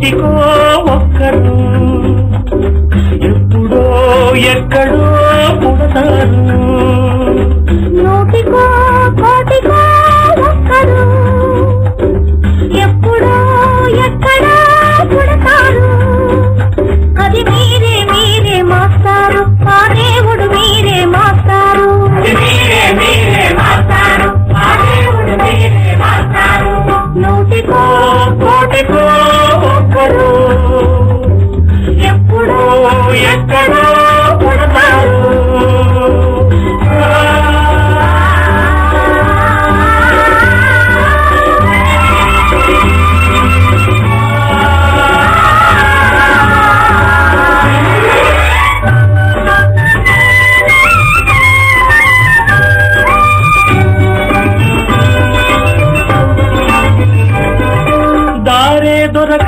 一个我